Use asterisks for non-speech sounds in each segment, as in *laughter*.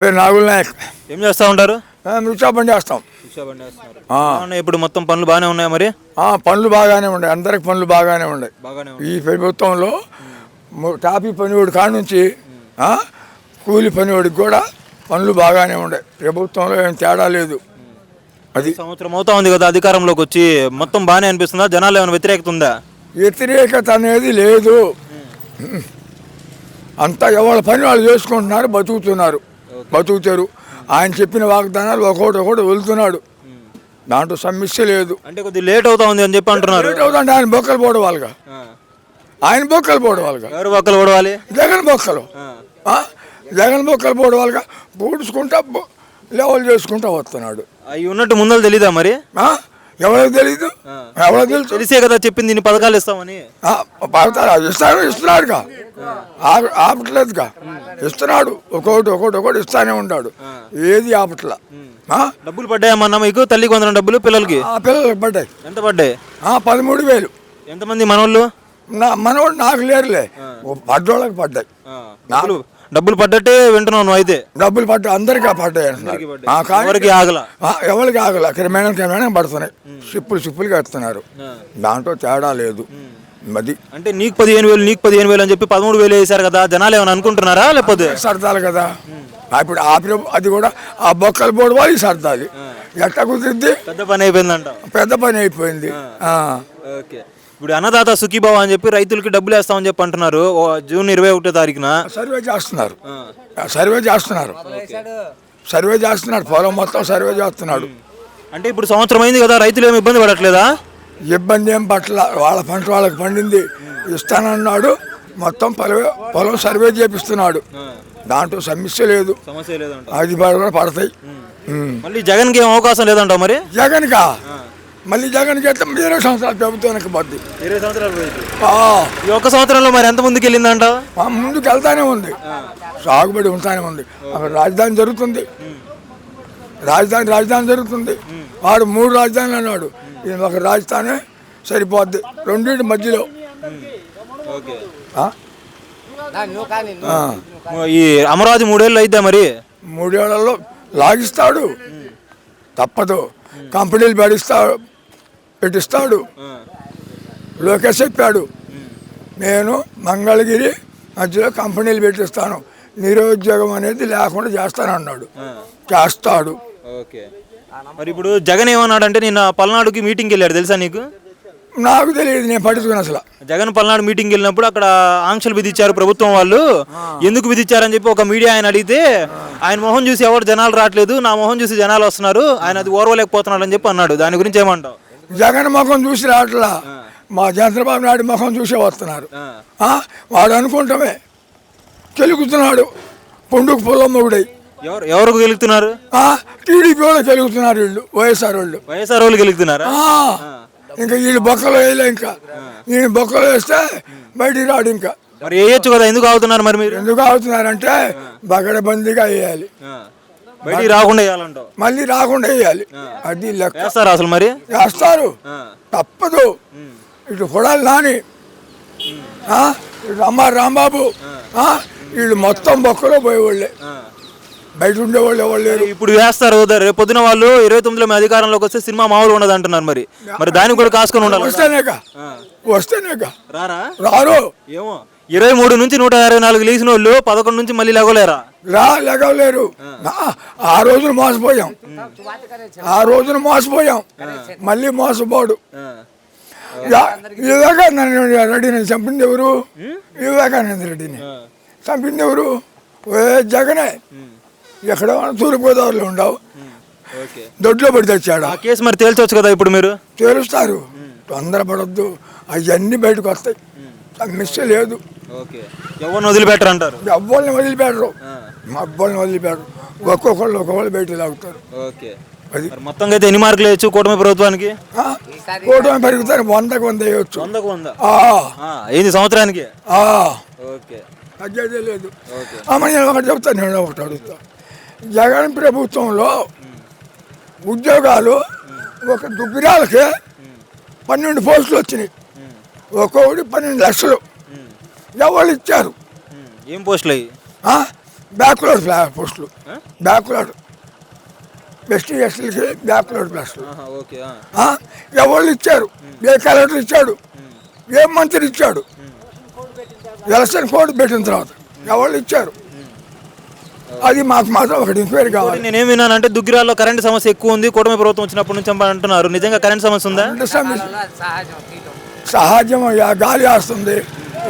పేరు నాగుల్ నాయక్. ఏం చేస్తూ ఉంటారు? రిక్షా బండి. బాగున్నాయి ఇప్పుడు మొత్తం పనులు బాగానే ఉన్నాయి మరి? ఆ, పనులు బాగానే ఉన్నాయి. అందరికి పనులు బాగానే ఉన్నాయి. బాగానే ఈ ప్రభుత్వంలో టాపీ పనివాడు కాడ నుంచి కూలి పనివాడికి కూడా పనులు బాగానే ఉన్నాయి. ప్రభుత్వంలో ఏం తేడా లేదు. అది సంవత్సరం అవుతా ఉంది కదా అధికారంలోకి వచ్చి మొత్తం బాగానే అనిపిస్తుందా? జనాలు ఏమైనా వ్యతిరేకత ఉందా? వ్యతిరేకత అనేది లేదు. అంతా ఎవరి పని వాళ్ళు చేసుకుంటున్నారు బతుకుతున్నారు. బతుకుతారు. ఆయన చెప్పిన వాగ్దానాలు ఒకటి ఒకటి వెళ్తున్నాడు. దాంట్లో సమస్య లేదు. అంటే కొద్దిగా లేట్ అవుతా ఉంది అని చెప్పి అంటున్నారు. లేట్ అవుతుంటే ఆయన బొక్కలు ఆ. ఆయన బొక్కలు పోవడం వాళ్ళగా ఎవరు పక్కలు పడవాలి? జగన్ బొక్కలు? జగన్ బొక్కలు పోవడం వాళ్ళగా పూడ్చుకుంటా లెవెల్ చేసుకుంటా వస్తున్నాడు. అవి ఉన్నట్టు ముందలు తెలీదా మరి? ఎవరికి తెలీదు? ఎవరికి తెలుసు? తెలిసే కదా చెప్పింది ఇన్ని పథకాలు ఇస్తామని. పడతాడు ఇస్తాడు ఇస్తున్నాడుగా. ఆపట్లేదుగా. ఇస్తున్నాడు. ఒక్కొక్కటి ఒక్కొక్కటి ఒక్కొక్కటి ఇస్తానే ఉన్నాడు. ఏది ఆపట్ల? డబ్బులు పడ్డాయమ్మన్నా మీకు? తల్లికి వందన డబ్బులు పిల్లలకి? పిల్లలకు పడ్డాయి. ఎంత పడ్డాయి? పదమూడు వేలు. ఎంతమంది మనోళ్ళు? నా మనవాడు నాకు లేరులే. పడ్డోళ్ళకి పడ్డాయి. డబ్బులు డబ్బులు పడ్డట్టే వింటున్నావు నువ్వు అయితే. డబ్బులు పడ్డ అందరికీ పడ్డాయి ఎవరికి ఆగల? ఎవరికి ఆగల? క్రమేణం క్రమేణం పడుతున్నాయి. సిప్పులు సిప్పులు కడుతున్నారు. దాంట్లో తేడా లేదు. అది. అంటే నీకు పదిహేను వేలు నీకు పదిహేను వేలు అని చెప్పి పదమూడు వేలు వేశారు కదా జనాలు ఏమైనా అనుకుంటున్నారా లేకపోతే? సర్దాలి కదా. ఇప్పుడు ఆ ప్రభు అది కూడా ఆ బొక్కలు పోడు వాళ్ళకి సర్దాలి. ఎట్లా కుదిరిద్ది? పెద్ద పని అయిపోయిందంట. పెద్ద పని అయిపోయింది. ఆ. ఓకే. ఇప్పుడు అన్నదాత సుఖీభావ అని చెప్పి రైతులకి డబ్బులు వేస్తామని చెప్పి అంటున్నారు. ఓ జూన్ ఇరవై ఒకటో తారీఖున. సర్వే చేస్తున్నారు. సర్వే చేస్తున్నారు. సర్వే చేస్తున్నాడు. పొలం మొత్తం సర్వే చేస్తున్నాడు. అంటే ఇప్పుడు సంవత్సరం అయింది కదా రైతులు ఏమి ఇబ్బంది పడట్లేదా? ఇబ్బంది ఏం పట్ల వాళ్ళ పంట వాళ్ళకి పండింది ఇస్తానన్నాడు. మొత్తం పొలం పొలం సర్వే చేపిస్తున్నాడు. దాంట్లో సమస్య లేదు. లేదంట. అది కూడా పడతాయి. మళ్ళీ జగన్కి ఏం అవకాశం లేదంటావు మరి? జగన్కా? మళ్ళీ జగన్కి అయితే ఇరవై సంవత్సరాల ప్రభుత్వానికి పోద్ది. ఇరవై సంవత్సరాలు ఈ ఒక్క సంవత్సరంలో మరి ఎంత ముందుకు వెళ్ళిందంట? ముందుకు వెళ్తానే ఉంది. సాగుబడి ఉంటానే ఉంది. అక్కడ రాజధాని జరుగుతుంది. రాజధాని రాజధాని జరుగుతుంది. వాడు మూడు రాజధానులు అన్నాడు. ఈయన ఒక రాజధాని సరిపోద్ది. రెండింటి మధ్యలో. ఓకే. ఈ అమరావతి మూడేళ్ళు అయిద్దా మరి? మూడేళ్ళలో లాగిస్తాడు. తప్పదు. కంపెనీలు పెడిస్తాడు పెట్టిస్తాడు. లోకేష్ చెప్పాడు. నేను మంగళగిరి మధ్యలో కంపెనీలు పెట్టిస్తాను. నిరుద్యోగం అనేది లేకుండా చేస్తానన్నాడు. చేస్తాడు. ఓకే. మరి ఇప్పుడు జగన్ ఏమన్నాడంటే నిన్న పల్నాడుకి మీటింగ్కి వెళ్ళాడు తెలుసా నీకు? నాకు తెలియదు నేను పట్టించుకుని అసలు. జగన్ పల్నాడు మీటింగ్కి వెళ్ళినప్పుడు అక్కడ ఆంక్షలు విధించారు ప్రభుత్వం వాళ్ళు. ఎందుకు విధించారని చెప్పి ఒక మీడియా ఆయన అడిగితే ఆయన మొహం చూసి ఎవరు జనాలు రావట్లేదు నా మొహం చూసి జనాలు వస్తున్నారు ఆయన అది ఓర్వలేకపోతున్నాడు అని చెప్పి అన్నాడు. దాని గురించి ఏమంటావు? జగన్ ముఖం చూసి రావట్లా. మా చంద్రబాబు నాయుడు ముఖం చూసే వస్తున్నారు? వాడు అనుకుంటామే. తెలుగుతున్నాడు. పండుగ పొలం మొగుడై ఎవరు ఎవరికి గెలుగుతున్నారు ఆ? టీడీపీ వాళ్ళు తెలుగుతున్నారు వీళ్ళు వైఎస్ఆర్ వాళ్ళు. వైఎస్ఆర్ వాళ్ళు గెలుగుతున్నారా ఇంకా వీళ్ళు బొక్కలో వేయలే ఇంకా. ఈయన బొక్కలో వేస్తే బయటికి రాడు ఇంకా. మరి వేయొచ్చు కదా ఎందుకు ఆగుతున్నారు మరి మీరు? ఎందుకు అవుతున్నారంటే బగడబందీగా వేయాలి. బయటికి రాకుండా వేయాలంటావు? మళ్ళీ రాకుండా వేయాలి. అది లెక్క. వేస్తారా అసలు మరి? వేస్తారు. తప్పదు. ఇటు కొడాలి నాని. ఇటు అమ్మ రాంబాబు. ఆ, వీళ్ళు మొత్తం బొక్కలో పోయేవాళ్ళే. బయట ఉండేవాళ్ళు ఎవరు లేరు. ఇప్పుడు వేస్తారు రేపు పొద్దున వాళ్ళు ఇరవై తొమ్మిదిలో మీ అధికారంలోకి వస్తే సినిమా మామూలు ఉండదు అంటున్నారు మరి మరి దానికి కూడా కాసుకొని ఉండాలి. వస్తేనేక వస్తేనేక రారా? రారు. ఏమో. ఇరవై మూడు నుంచి నూట ఇరవై నాలుగు లేచిన వాళ్ళు పదకొండు నుంచి మళ్ళీ లేగలేరా రా లెగవలేరు ఆ- ఆ రోజున మోసపోయాం. ఆ రోజున మోసపోయాం. మళ్ళీ మోసపోడు. వివేకానంద రెడ్డిని చంపింది ఎవరు? వివేకానంద రెడ్డిని. చంపింది ఎవరు? జగనే. ఎక్కడ తూర్పుగోదావరిలో ఉండవు. ఓకే. దొడ్లో పడి తెచ్చాడు ఆ కేసు మరి తేల్చొచ్చు కదా ఇప్పుడు మీరు? తేలుస్తారు. తొందరపడద్దు. అవన్నీ బయటకు వస్తాయి. సమస్య లేదు. ఓకే. ఎవరిని వదిలిపెట్టరు అంటారు? అబ్బాయిని వదిలిపెట్టరు. మా అబ్బాయిని వదిలిపెట్టరు. ఒక్కొక్కళ్ళు ఒక్కొక్కళ్ళు బయట లాగుతారు. ఓకే. అది. మరి మొత్తంగా అయితే ఎన్ని మార్కులు వేయచ్చు కూటమి ప్రభుత్వానికి? ఆ? కూటమి పెరుగుతారు. వందకు వంద వేయొచ్చు. వందకు వంద? ఏంది సంవత్సరానికి? ఆ, ఓకే. తగ్గేదే లేదు. అమ్మ నేను ఒకటి చెప్తాను. నేను ఒకటి అడుగుతా. జగన్ ప్రభుత్వంలో ఉద్యోగాలు ఒక దుగ్గిరాలకి పన్నెండు పోస్టులు వచ్చినాయి. ఒక్కొక్కటి పన్నెండు లక్షలు. ఎవరు ఇచ్చారు? ఏం పోస్టులు ఆ? బ్యాక్వర్డ్ పోస్టులు. బ్యాక్వర్డ్ ఎస్టీ ఎస్టీలకి బ్యాక్వర్డ్ పోస్టులు? ఎవరు ఇచ్చారు? ఏ కలెక్టర్ ఇచ్చాడు? ఏ మంత్రి ఇచ్చాడు? ఎలక్షన్ కోడ్ పెట్టిన తర్వాత ఎవరు ఇచ్చారు? అది మాకు మాత్రం ఒకటి ఎంక్వైరీ కావాలి. నేనేం విన్నానంటే దుగ్గిరాల్లో కరెంట్ సమస్య ఎక్కువ ఉంది కూటమి ప్రభుత్వం వచ్చినప్పటి నుంచి అంటున్నారు. నిజంగా కరెంట్ సమస్య ఉందా? సహజం గాలి వస్తుంది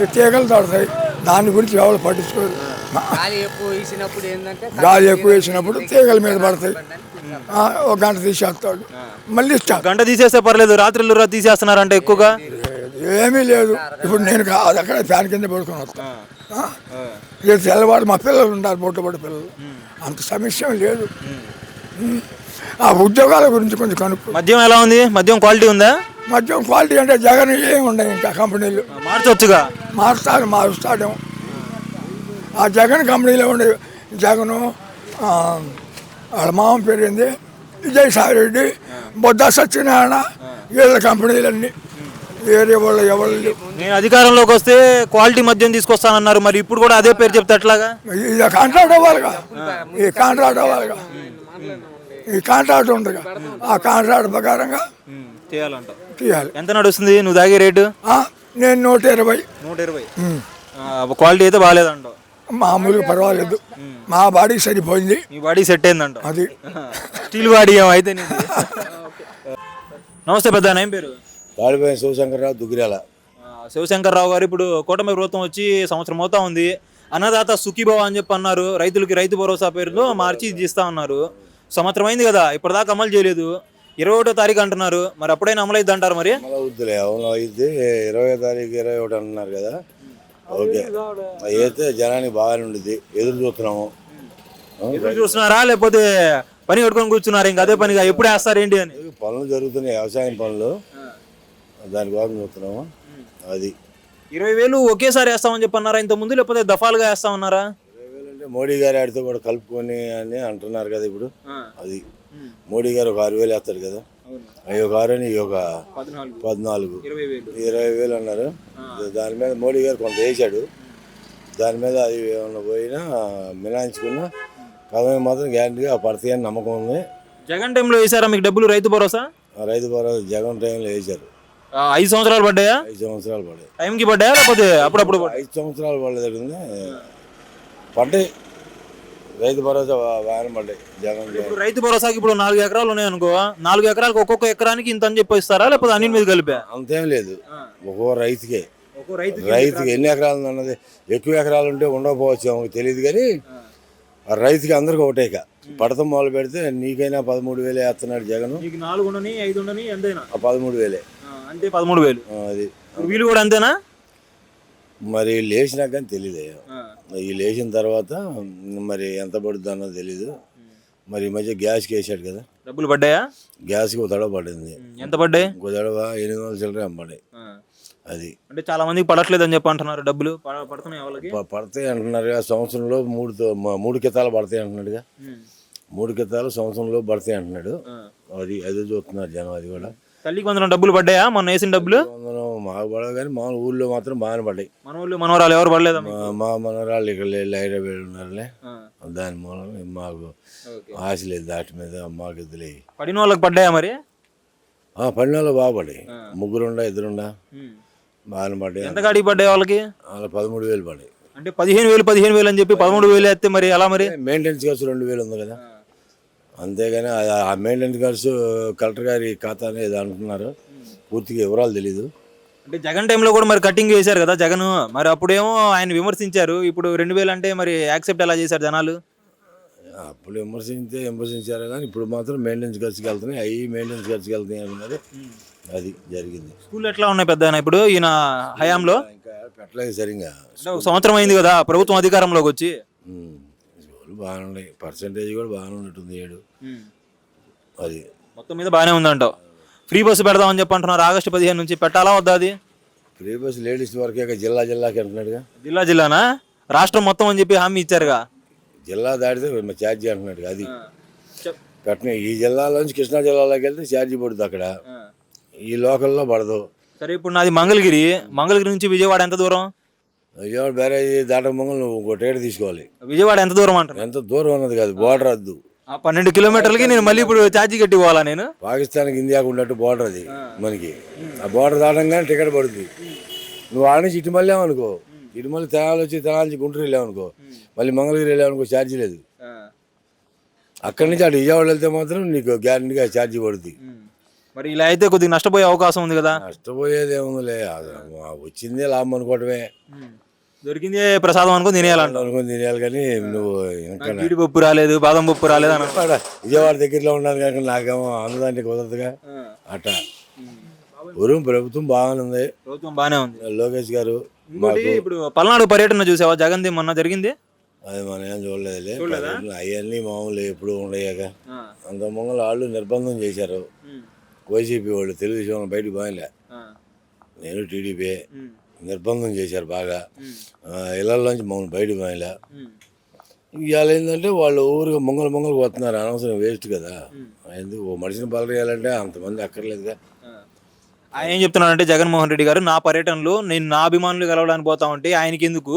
ఈ తీగలు తడతాయి. దాని గురించి ఎవరు పట్టించుకోరు. గాలి ఎక్కువ వేసినప్పుడు తీగల మీద పడతాయి. ఆ, ఒక గంట తీసేస్తాడు. మళ్ళీ గంట తీసేస్తే పర్లేదు రాత్రిళ్ళు రా తీసేస్తున్నారంటే ఎక్కువగా? ఏమీ లేదు. ఇప్పుడు నేను అక్కడ ఫ్యాన్ కింద పడుకొని వస్తాను రేపు తెల్లవాడు మా పిల్లలు ఉంటారు బొట్టుబడి పిల్లలు. అంత సమస్య లేదు. ఆ ఉద్యోగాల గురించి కొంచెం కనుక్కో మద్యం ఎలా ఉంది? మద్యం క్వాలిటీ ఉందా? మద్యం క్వాలిటీ అంటే జగన్ ఏమి ఉండవు ఇంకా కంపెనీలు. మార్చొచ్చుగా? మారుస్తారు మారుస్తాడేమో ఆ జగన్ కంపెనీలో ఉండే జగను వాళ్ళ మామ పేరు ఏంది విజయసాయి రెడ్డి బొద్ద సత్యనారాయణ వీళ్ళ కంపెనీలన్నీ. వేరే వాళ్ళు ఎవరు. నేను అధికారంలోకి వస్తే క్వాలిటీ మద్యం తీసుకొస్తానన్నారు. మరి ఇప్పుడు కూడా అదే పేరు చెప్తే ఎట్లాగా ఇది కాంట్రాక్ట్ అవ్వాలిగా. ఈ కాంట్రాక్ట్ అవ్వాలిగా. ఈ కాంట్రాక్ట్ ఉందిగా. ఆ కాంట్రాక్ట్ ప్రకారంగా చేయాలంట. తీయాలి ఎంత నడుస్తుంది? నువ్వు తాగే రేటు? నేను నూట ఇరవై. నూట ఇరవై. క్వాలిటీ అయితే బాగాలేదంట. మామూలుగా పర్వాలేదు. మా బాడీ సరిపోయింది. నీ బాడీ సెట్ అయిందంట. అది. స్టీల్ బాడీ అయితే. *laughs* నమస్తే పెద్ద ఏం పేరు? తాడిపోయిన శివశంకర్రావు దుగ్గిరాల. శివశంకర్రావు గారు ఇప్పుడు కూటమి ప్రభుత్వం వచ్చి సంవత్సరం అవుతా ఉంది. అన్నదాత సుఖీభవ అని చెప్పి అన్నారు. రైతులకి రైతు భరోసా పేరుతో మార్చి ఇస్తా ఉన్నారు సంవత్సరం అయింది కదా ఇప్పటిదాకా అమలు చేయలేదు. ఇరవై ఒకటో తారీఖు అంటున్నారు. మరి అప్పుడైనా అమలు అయింది అంటారు మరి? అవును ఇరవై తారీఖు ఇరవై ఒకటి అంటున్నారు కదా. ఓకే. అయితే జనానికి బాగానే ఉండిద్ది. ఎదురు చూస్తున్నాము. ఎదురు చూస్తున్నారా? లేకపోతే పని కట్టుకొని కూర్చున్నారు? ఇంకా అదే పనిగా ఎప్పుడు వేస్తారు ఏంటి అని? పనులు జరుగుతున్నాయి వ్యవసాయం పనులు. దాని కోసం చూస్తున్నాము అది. ఇరవై వేలు ఒకేసారి వేస్తామని చెప్పి అన్నారా ఇంత ముందు లేకపోతే దఫాలుగా వేస్తామన్నారా? అంటే మోడీ గారి ఆడితో కూడా కలుపుకొని అని అంటున్నారు కదా ఇప్పుడు. అది. మోడీ గారు ఒక ఆరు వేలు వేస్తారు కదా. అవి ఒక ఆరు అని ఒక పద్నాలుగు. ఇరవై వేలు. అన్నారు. దాని మీద మోడీ గారు కొంత వేసాడు దాని మీద అది ఏమన్నా పోయినా మిలాయించుకున్నా పదవి మాత్రం గ్యారంటీగా పడతాయి అని నమ్మకం ఉంది. జగన్ టైంలో వేసారా మీకు డబ్బులు రైతు భరోసా? ఆ రైతు భరోసా జగన్ టైంలో వేశారు. ఐదు సంవత్సరాలు పడ్డాయా? ఐదు సంవత్సరాలు పడ్డాయి. టైంకి పడ్డాయా లేకపోతే అప్పుడప్పుడు? ఐదు సంవత్సరాలు పడలేదు పడ్డాయి. రైతు భరోసా బాగానే పడ్డాయి. జగన్ రైతు భరోసాకి ఇప్పుడు నాలుగు ఎకరాలు ఉన్నాయి అనుకో నాలుగు ఎకరాలకు ఒక్కొక్క ఎకరానికి ఇంత అని చెప్పి ఇస్తారా లేకపోతే అన్నిటి మీద కలిపా? అంతేం లేదు. ఒక్కో రైతుకే. రైతుకి ఎన్ని ఎకరాలు? ఉంది అన్నది ఎక్కువ ఎకరాలు ఉంటే ఉండకపోవచ్చు తెలియదు కానీ ఆ. రైతుకి అందరికి ఒకటేక పడతం మొదలు పెడితే నీకైనా పదమూడు వేలే వేస్తున్నాడు జగన్. నీకు నాలుగు ఉండని ఐదు ఉండని ఎంతైనా? ఆ పదమూడు వేలే. అంతే పదమూడు వేలు. అది. వీళ్ళు కూడా అంతేనా? మరి లేచినాక కానీ తెలియదు ఈ లేచిన తర్వాత మరి ఎంత పడుద్ది అన్నది తెలీదు. మరి ఈ మధ్య గ్యాస్కి వేసాడు కదా. డబ్బులు పడ్డాయా? గ్యాస్కి ఒక తడవ పడింది. ఎంత పడ్డాయి? తడవ ఎనిమిది వందల చిల్లర పడ్డాయి. అది. అంటే చాలా మందికి పడట్లేదు అని చెప్పి అంటున్నారు డబ్బులు. పడ- పడుతున్నాయి వాళ్ళకి? పడతాయి అంటున్నారు సంవత్సరంలో మూడు మూడు కితాలు పడతాయి అంటున్నాడుగా మూడు కితాలు సంవత్సరంలో పడతాయి అంటున్నాడు. అది అది చూస్తున్నారు జనం అది కూడా. తల్లికి వందనం డబ్బులు పడ్డాయా? మొన్న వేసిన డబ్బులు? వందనం మాకు పడవు కానీ మా ఊళ్ళో మాత్రం బాగానే పడ్డాయి. మన వాళ్ళు మనవరాలు ఎవరు పడలేదా మీకు? మా- మా మనరాళ్ళు ఇక్కడ హైదరాబాద్ ఉన్నారులే. ఆ. దాని మూలం మాకు ఆశ లేదు దాటి మీద మాకు ఇదిలే పడిన వాళ్ళకి పడ్డాయా మరి? పన్నెలు బాగా పడ్డాయి. ముగ్గురుండా ఇద్దరుండా ఉమ్. బాగానే పడ్డాయి. ఎంత కాడికి పడ్డాయి వాళ్ళకి? అలా పదమూడు వేలు పడ్డాయి. అంటే పదిహేను వేలు పదిహేను వేలు అని చెప్పి పదమూడు వేలు వేస్తే మరి ఎలా మరి? మెయింటెనెన్స్ ఖర్చు రెండు వేలు ఉంది కదా. అంతేగాని ఆ- మెయింటెనెన్స్ ఖర్చు కలెక్టర్ గారి ఖాతా అనేది అంటున్నారు పూర్తిగా వివరాలు తెలీదు. అంటే జగన్ టైంలో కూడా మరి కటింగ్ చేశారు కదా జగన్. మరి అప్పుడేమో ఆయన విమర్శించారు. ఇప్పుడు రెండు వేలు అంటే మరి యాక్సెప్ట్ ఎలా చేశారు జనాలు? అప్పుడు విమర్శించే విమర్శించారు కానీ ఇప్పుడు మాత్రం మెయింటెనెన్స్ ఖర్చుకి వెళ్తున్నాయి. అవి మెయింటెనెన్స్ ఖర్చుకి వెళ్తున్నాయి అన్నారు అది జరిగింది. స్కూల్ ఎట్లా ఉన్నాయి పెద్ద ఇప్పుడు ఈయన హయాంలో? ఇంకా పెట్టలేదు సరిగా సంవత్సరం అయింది కదా ప్రభుత్వం అధికారంలోకి వచ్చి. బాగానే ఉన్నాయి. పర్సంటేజ్ కూడా బాగానే ఉన్నట్టుంది ఏడు. అది. మొత్తం మీద బాగానే ఉందంటావు. ఫ్రీ బస్సు పెడదామని చెప్పి అంటున్నారు ఆగస్టు పదిహేను నుంచి పెట్టాలా వద్దా అది? ఫ్రీ బస్ లేడీస్ వరకే జిల్లా జిల్లాకి అంటున్నాడుగా. జిల్లా జిల్లానా? రాష్ట్రం మొత్తం అని చెప్పి హామీ ఇచ్చారుగా? జిల్లా దాటితే ఛార్జీ అంటున్నాడు అది. పెట్టిన ఈ జిల్లాలోంచి కృష్ణా జిల్లాలోకి వెళ్తే ఛార్జీ పడుతుంది అక్కడ. ఈ లోకల్లో పడదు. సరే ఇప్పుడు నాది మంగళగిరి. మంగళగిరి నుంచి విజయవాడ ఎంత దూరం? విజయవాడ బ్యారేజ్ దాటక ముందు నువ్వు ఇంకో టికెట్ తీసుకోవాలి. విజయవాడ ఎంత దూరం అంటారు? ఎంత దూరం ఉన్నది కాదు బోర్డర్ వద్దు ఆ పన్నెండు కిలోమీటర్లకి నేను మళ్ళీ ఇప్పుడు ఛార్జీ కట్టి పోవాలా నేను? పాకిస్తాన్కి ఇండియాకు ఉన్నట్టు బోర్డర్ అది మనకి. ఆ బోర్డర్ దాటంగానే టికెట్ పడుతుంది నువ్వు ఆడ నుంచి ఇటు మళ్ళీ అనుకో ఇటు మళ్ళీ తెనాలి వచ్చి తెనాలి నుంచి గుంటూరు వెళ్ళామనుకో మళ్ళీ మంగళగిరి వెళ్ళామనుకో ఛార్జీ లేదు. అక్కడి నుంచి అటు విజయవాడ వెళ్తే మాత్రం నీకు గ్యారెంటీగా ఛార్జీ పడుతుంది మరి ఇలా అయితే కొద్దిగా నష్టపోయే అవకాశం ఉంది కదా? నష్టపోయేది ఏముందిలే వచ్చిందే లాభం అనుకోవటమే. దొరికిందే ప్రసాదం అనుకుని తినేయాలంట అనుకుని తినేయాలి కానీ నువ్వు ఇంకా జీడిపప్పు రాలేదు బాదం పప్పు రాలేదు అని విజయవాడ విజయవాడ దగ్గరలో ఉన్నాను కానీ నాకేమో అందదానికి కుదరదుగా. అట్ట. ఊరు ప్రభుత్వం బాగానే ఉంది. ప్రభుత్వం బాగానే ఉంది. లోకేష్ గారు ఇంకోటి ఇప్పుడు పల్నాడు పర్యటన చూసావా? జగన్ది మొన్న జరిగింది? అది మనం ఏం చూడలేదులే. అవన్నీ మామూలు ఎప్పుడు ఉండయాక. అంత మొంగల వాళ్ళు నిర్బంధం చేశారు. వైసీపీ వాళ్ళు తెలుగుదేశం బయటకు పోయలే నేను టీడీపీ నిర్బంధం చేశారు బాగా. ఆ, ఇళ్ళలోంచి మమ్మల్ని బయటకు పోయలే ఇవాళ ఏంటంటే వాళ్ళు ఊరికి మొంగల మొంగలు పోతున్నారు అనవసరం వేస్ట్ కదా. ఎందుకు ఓ మనిషిని బలరేయాలంటే అంతమంది అక్కర్లేదుగా. ఆయన ఏం చెప్తున్నాడంటే జగన్మోహన్ రెడ్డి గారు నా పర్యటనలో నేను నా అభిమానులు కలవడానికి పోతా ఉంటే ఆయనకి ఎందుకు?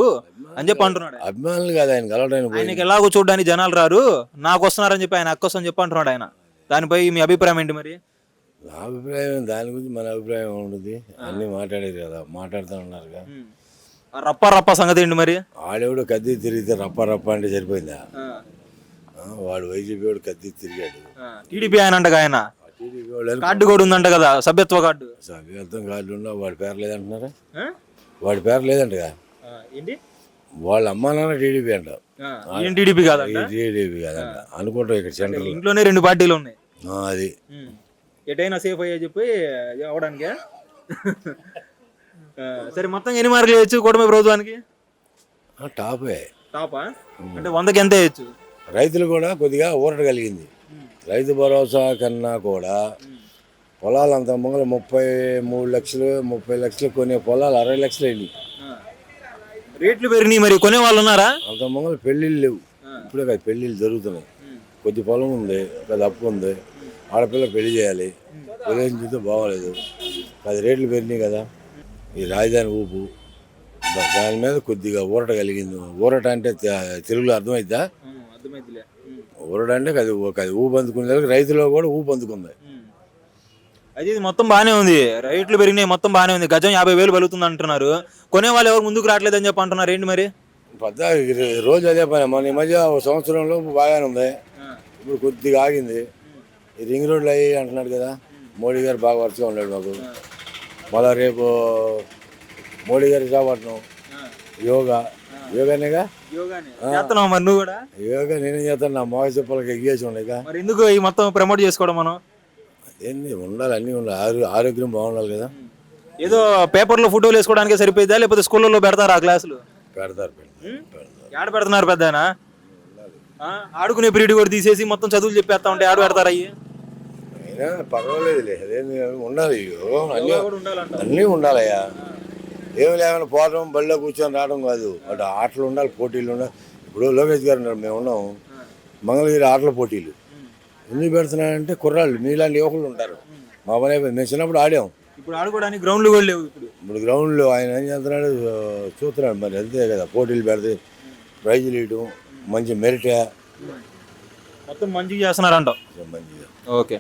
అని చెప్పి అంటున్నాడు. అభిమానులు కాదు ఆయన కలవడానికి. ఆయనకి ఎలాగో చూడడానికి జనాలు రారు నాకు వస్తున్నారని చెప్పి ఆయన అక్కొస్తని చెప్పి అంటున్నాడు ఆయన. దానిపై మీ అభిప్రాయం ఏంటి మరి? నా అభిప్రాయం దాని గురించి మన అభిప్రాయం ఉంటుంది అన్నీ మాట్లాడేది కదా మాట్లాడుతూ ఉన్నారుగా. ఆ రప్ప రప్ప సంగతి ఏంటి మరి? ఆడేవాడు కత్తి తిరిగితే రప్ప రప్ప అంటే సరిపోయిందా? ఆ, వాడు వైసీపీ వాడు కత్తి తిరిగాడు. టీడీపీ ఆయన అంటగా ఆయన? ఆ టీడీపీ వాళ్ళు కార్డు కూడా ఉందంట కదా సభ్యత్వ కార్డు. సభ్యత్వం కార్డు ఉన్నా వాడి పేరు లేదంటున్నారా? వాడి పేరు లేదంటగా? ఏంటి? వాళ్ళ అమ్మా నాన్న టీడీపీ అంట. ఏం టీడీపీ కాదంట? టీడీపీ కాదంట. అనుకుంటాం ఇక్కడ సెంట్రల్ ఇంట్లోనే రెండు పార్టీలు ఉన్నాయి. అది. ఎటైనా సేఫ్ అయ్యా చెప్పి అవడానికి సరే మొత్తం ఎన్ని మార్కులు వేయచ్చు కూటమి ప్రభుత్వానికి? టాపే. టాపా? అంటే వందకి ఎంత వేయచ్చు? రైతులు కూడా కొద్దిగా ఊరట కలిగింది. రైతు భరోసా కన్నా కూడా పొలాలు అంత మొగలు ముప్పై మూడు లక్షలు ముప్పై లక్షలు కొనే పొలాలు అరవై లక్షలు వెళ్ళి రేట్లు పెరిగినాయి మరి. కొనే వాళ్ళు ఉన్నారా? అంత మొగలు పెళ్ళిళ్ళు లేవు. ఇప్పుడే కదా పెళ్ళిళ్ళు జరుగుతున్నాయి. కొద్ది పొలం ఉంది పెద్ద అప్పు ఉంది. ఆడపిల్ల పెళ్ళి చేయాలి. పెళ్ళి చూస్తే బాగోలేదు. పది రేట్లు పెరిగినాయి కదా. ఈ రాజధాని ఊపు. దాని మీద కొద్దిగా ఊరట కలిగింది. ఊరట అంటే తెలుగులో అర్థమైద్దా? ఊరట అంటే అది అది ఊపు అందుకునే రైతులో కూడా ఊపు అందుకుంది అయితే ఇది మొత్తం బాగానే ఉంది. రేట్లు పెరిగినాయి మొత్తం బాగానే ఉంది. గజం యాభై వేలు పలుకుతుంది అంటున్నారు. కొనే వాళ్ళు ఎవరు ముందుకు రావట్లేదని చెప్పి అంటున్నారు. ఏంటి మరి? పెద్ద రోజు అదే పని. మన ఈ మధ్య ఒక సంవత్సరంలో బాగానే ఉంది. ఇప్పుడు కొద్దిగా ఆగింది. ఈ రింగ్ రోడ్లు అయ్యి అంటున్నాడు కదా మోడీ గారు బాగా వరుసగా ఉన్నాడు మాకు మళ్ళా రేపు మోడీ గారి విశాఖపట్నం యోగా. యోగానేగా? చేస్తున్నావు మరి నువ్వు కూడా? యోగా నేనేం చేస్తాను నా మోగ చెప్పలకి ఎగ్గేసి ఉండేగా మరి ఎందుకు ఈ మొత్తం ప్రమోట్ చేసుకోవడం మనం? ఏంది ఉండాలి అన్నీ ఉండాలి. ఆరో- ఆరోగ్యం బాగుండాలి కదా. ఏదో పేపర్లో ఫోటోలు వేసుకోవడానికి సరిపోయిద్దా లేకపోతే స్కూళ్ళలో పెడతారా ఆ క్లాసులు? పెడతారు ఏడ పెడుతున్నారు పెద్ద ఆడుకునే పీరియడ్ కూడా తీసేసి మొత్తం చదువులు చెప్పేస్తా ఉంటే ఆడు పెడతారు అయ్యి? అయినా పర్వాలేదులే. అదేంది ఉండాలి అన్నీ అన్నీ ఉండాలయ్యా. ఏమి లేకుండా పోవడం బళ్ళో కూర్చొని రావడం కాదు. అటు ఆటలు ఉండాలి పోటీలు ఉండాలి. ఇప్పుడు లోకేష్ గారు ఉన్నారు మేము ఉన్నాం. మంగళగిరి ఆటల పోటీలు. ఎందుకు పెడుతున్నారంటే కుర్రాళ్ళు మీలాంటి యువకులు ఉంటారు. మా పని అయిపోయింది. మేము చిన్నప్పుడు ఆడాం. ఇప్పుడు ఆడుకోవడానికి గ్రౌండ్లు కూడా లేవు ఇప్పుడు. ఇప్పుడు గ్రౌండ్లో ఆయన ఏం చేస్తున్నాడు? చూస్తున్నాడు మరి. అంతే కదా. పోటీలు పెడితే ప్రైజులు ఇవ్వడం మంచి మెరిట్. మొత్తం మంచిగా చేస్తున్నారంట. మంచిగా. ఓకే.